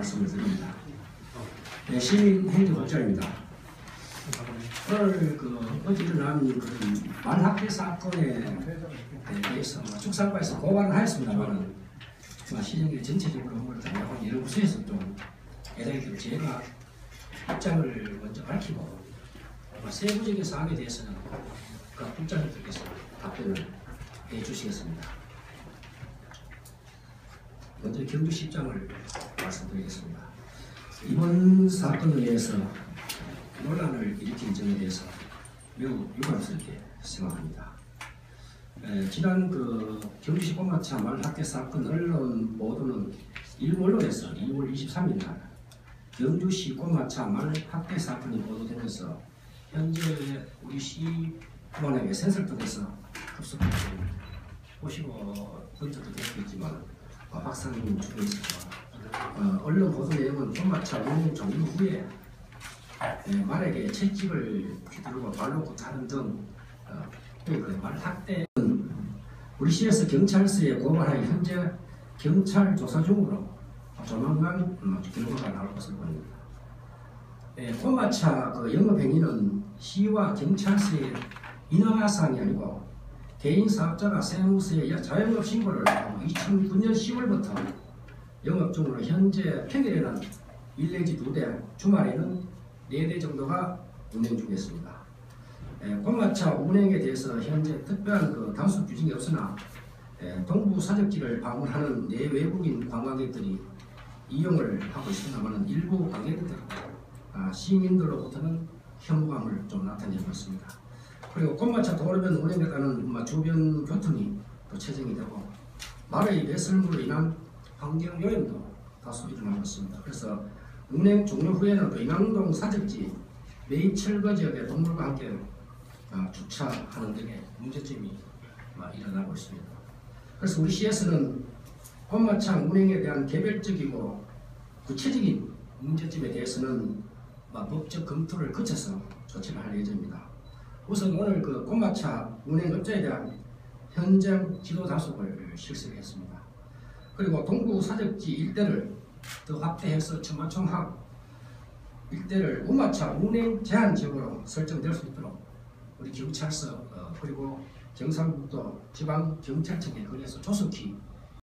말씀을 드립니다. 네, 시민 행정국장입니다. 오늘 그 어제 일어난 그 말학대 사건에 대해서 뭐 축사과에서 고발을 하였습니다만은 뭐 시정의 전체적으로 뭘 당하고 이런 부서에서 좀 애당히 제가 입장을 먼저 밝히고 뭐 세부적인 사항에 대해서는 그 국장님께서 답변을 해 주시겠습니다. 먼저 경주시 입장을 말씀드리겠습니다. 이번 사건에 대해서 논란을 일으킨 점에 대해서 매우 유감스럽게 생각합니다. 에, 지난 그 경주시 꼬마차 말학대 사건 언론 보도는 일부 언론에서 2월 23일 날 경주시 꼬마차 말학대 사건이 보도되면서 현재 우리 시민에게 센설등에서 급속하게 보시고 본 적도 되었겠지만 어, 박사님 중에서 어, 언론 보도 내용은 꼬마차 운영 종료 후에 예, 말에게 채찍을 휘두르고 발로 구타하는 등 어, 그말 학대 우리 시에서 경찰서에 고발하여 현재 경찰 조사 중으로 조만간 음, 결과가 나올 것으로 보입니다. 예, 꼬마차 그 영업 행위는 시와 경찰서의 인허가사항이 아니고 개인 사업자가 세무서에 자영업 신고를 2009년 10월부터 영업 중으로 현재 평일에는 1 내지 2대, 주말에는 4대 정도가 운행 중이었습니다. 에, 꽃마차 운행에 대해서 현재 특별한 그 단속 규정이 없으나 에, 동부 사적지를 방문하는 내외국인 관광객들이 이용을 하고 있습니다만 일부 관객들, 아, 시민들로부터는 혐오감을 좀 나타내고 있습니다. 그리고 꽃마차 도로변 운행에 따른 뭐 주변 교통이 또 체증이 되고 말의 배설물로 인한 환경 요인도 다소 일어나고 있습니다. 그래서 운행 종료 후에는 또 인왕동 사적지 메인 철거 지역에 동물과 함께 아, 주차하는 등의 문제점이 아, 일어나고 있습니다. 그래서 우리 시에서는 꽃마차 운행에 대한 개별적이고 구체적인 문제점에 대해서는 아, 법적 검토를 거쳐서 조치를 할 예정입니다. 우선 오늘 그 꽃마차 운행업자에 대한 현장 지도 단속을 실시했습니다. 그리고 동부 사적지 일대를 더 확대해서 청마총합 일대를 우마차 운행 제한 지역으로 설정될 수 있도록 우리 경찰서 어, 그리고 경상북도 지방 경찰청에 건해서 조속히